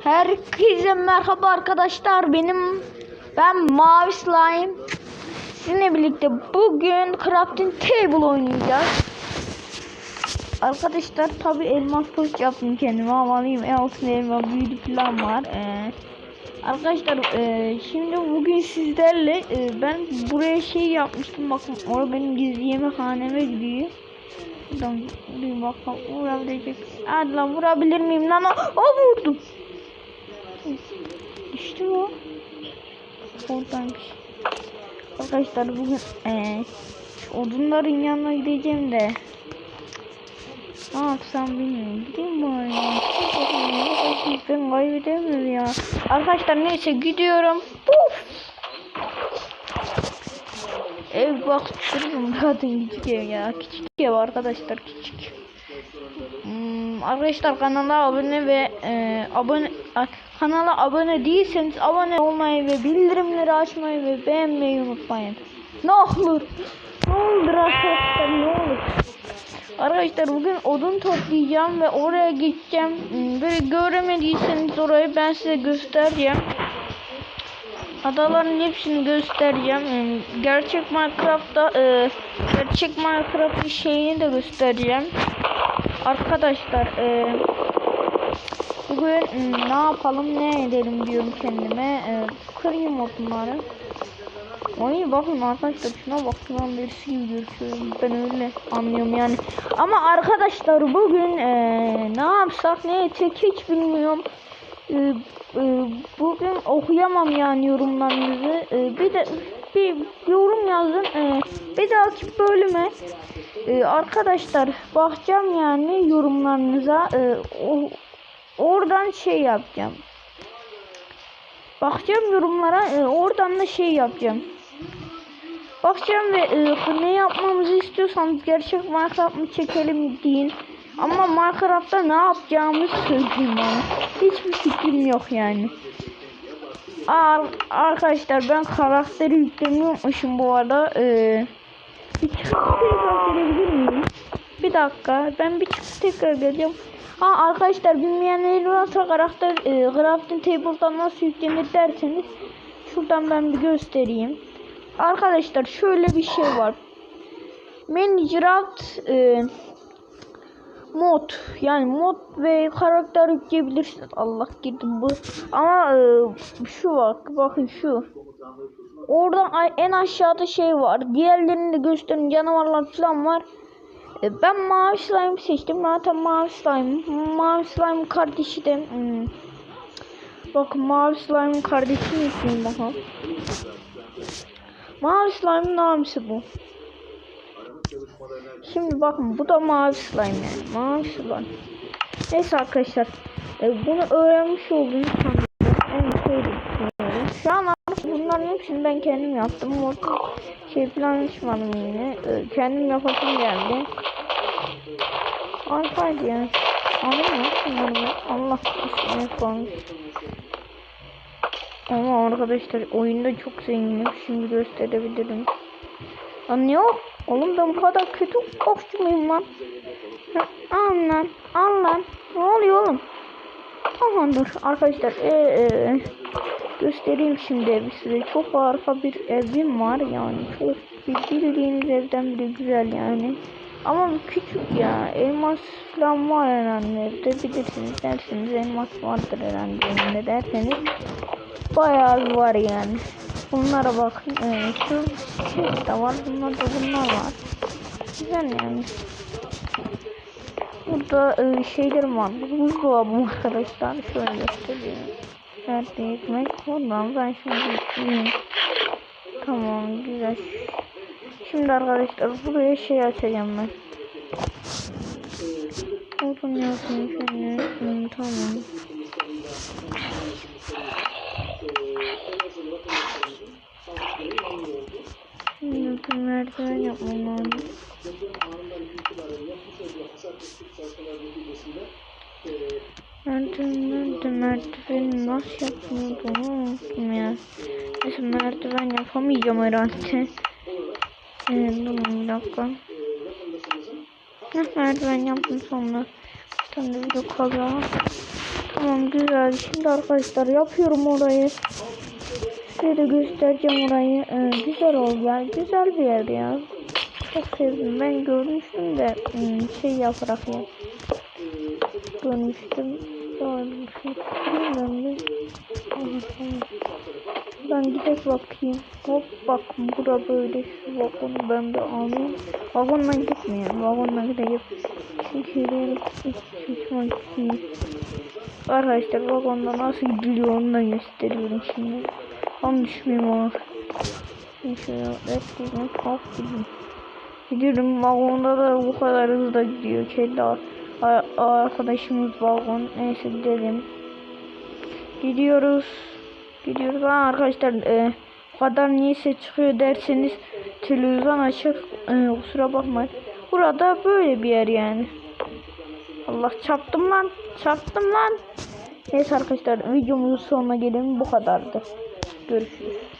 Herkese merhaba arkadaşlar. Benim ben Mavi Slime. Sizinle birlikte bugün Crafting Table oynayacağız. Arkadaşlar tabi elmas kılıç yaptım kendime ama alayım en altın elma büyülü falan var. Ee, arkadaşlar e, şimdi bugün sizlerle e, ben buraya şey yapmıştım bakın orada benim gizli yemekhaneme gidiyor. Buradan bir bakalım vurabilecek. Hadi vurabilir miyim lan? O vurdum. Düştü mü? Oradaymış. Arkadaşlar bugün şu odunların yanına gideceğim de ne yapsam bilmiyorum. Gideyim oraya? Ben kaybedemiyorum ya. Arkadaşlar neyse gidiyorum. Puf. Ev baktırırım zaten küçük ev ya. Küçük ev arkadaşlar küçük. Hmm, arkadaşlar kanala abone ve e, abone kanala abone değilseniz abone olmayı ve bildirimleri açmayı ve beğenmeyi unutmayın. Ne olur. Ne olur arkadaşlar ne olur. Arkadaşlar bugün odun toplayacağım ve oraya gideceğim. Hmm, Böyle göremediyseniz orayı ben size göstereceğim. Adaların hepsini göstereceğim. Gerçek Minecraft'ta e, gerçek Minecraft'ın şeyini de göstereceğim. Arkadaşlar e, bugün m, ne yapalım ne edelim diyorum kendime. E, kırayım odunları. Ay bakın arkadaşlar şuna bak lan birisi gibi gözüküyor. Ben öyle anlıyorum yani. Ama arkadaşlar bugün e, ne yapsak ne etsek hiç bilmiyorum. E, e, bugün okuyamam yani yorumlarınızı. E, bir de bir yorum yazın. E, bir dahaki bölüme e, arkadaşlar bakacağım yani yorumlarınıza. E, o, oradan şey yapacağım. Bakacağım yorumlara. e, oradan da şey yapacağım. Bakacağım ve e, ne yapmamızı istiyorsanız gerçek Minecraft mı çekelim deyin. Ama Minecraft'ta ne yapacağımı söyleyeyim bana. Hiçbir fikrim yok yani. Aa, arkadaşlar ben karakteri yüklemiyormuşum bu arada. Ee, bir çıkıp tekrar miyim? Bir dakika ben bir çıkıp tekrar geleceğim. Ha arkadaşlar bilmeyenler varsa karakter e, crafting table'dan nasıl yüklenir derseniz şuradan ben bir göstereyim. Arkadaşlar şöyle bir şey var. Minecraft e, mod yani mod ve karakter yükleyebilirsiniz. Allah girdim bu. Ama e, şu bak bakın şu. Oradan en aşağıda şey var. Diğerlerini de gösterin canavarlar falan var. E, ben mavi slime seçtim. Zaten mavi slime. Mavi slime kardeşi de hmm. Bakın mavi slime kardeşini istiyorum bakalım. Mavi slime'ın abisi bu. Şimdi bakın bu da mavi slime yani. Mavi slime. Neyse arkadaşlar. e, bunu öğrenmiş olduğunu sanıyorum. En şey düşünüyorum. Şu an bunların hepsini ben kendim yaptım. Orta şey falan açmadım yine. E, kendim yapasım geldi. Alfaydı yani. Anladın mı? Bunları Allah ismini koymuş. Ama arkadaşlar oyunda çok zenginim. Şimdi gösterebilirim. Lan yok. Oğlum ben bu kadar kötü okçu muyum lan? Al lan. Al lan. Ne oluyor oğlum? Aman dur arkadaşlar. Ee, ee, göstereyim şimdi size. Çok harika bir evim var yani. Çok bildiğiniz evden bile güzel yani. Ama küçük ya. Elmas falan var herhalde evde. Bilirsiniz dersiniz elmas vardır herhalde evinde derseniz. Bayağı var yani. Bunlara bakın. Ee, şu şey de var. Bunlar da bunlar var. Güzel yani. Burada e, şeylerim var. Buzdolabım arkadaşlar. Şöyle göstereyim. Nerede ekmek? Oradan ben şimdi yiyeyim. Tamam güzel. Şimdi arkadaşlar buraya şey açacağım ben. Oradan yapayım şöyle. Hmm, tamam. Şimdi bir merdiven yapmam lazım. Merdiven nerede? Merdiven nasıl yapılıyordu onu unuttum ya. Neyse merdiven yapamayacağım herhalde. Ee, durun bir dakika. Heh, merdiven yaptım sonra. Bir tane de video kazan. Tamam güzel. Şimdi arkadaşlar yapıyorum orayı. Size göstereceğim orayı. Ee, güzel oldu ya. Güzel bir yer ya. Çok sevdim. Ben görmüştüm de hmm, şey yaprak ya. Görmüştüm. Görmüştüm. Bilmiyorum. Aha, tamam. Ben gidip bakayım. Hop bak bura böyle şu vagonu ben de alayım. Vagonla gitmeyelim. Vagonla gideyim. Çünkü benim hoşuma gitmiyor. Arkadaşlar vagonda nasıl gidiliyor onu da gösteriyorum şimdi. Düşmeyeyim ona. Şimdi şöyle bekleyeyim. Hop gideyim. Gidiyorum vagonda da bu kadar hızlı gidiyor. Kendi ar- ar- arkadaşımız vagon. Neyse gidelim. Gidiyoruz. Gidiyoruz. Ha, arkadaşlar e, bu kadar niye ses çıkıyor derseniz televizyon açık. E, kusura bakmayın. Burada böyle bir yer yani. Allah çarptım lan. Çarptım lan. Neyse arkadaşlar videomuzun sonuna gelelim. Bu kadardı. 就是。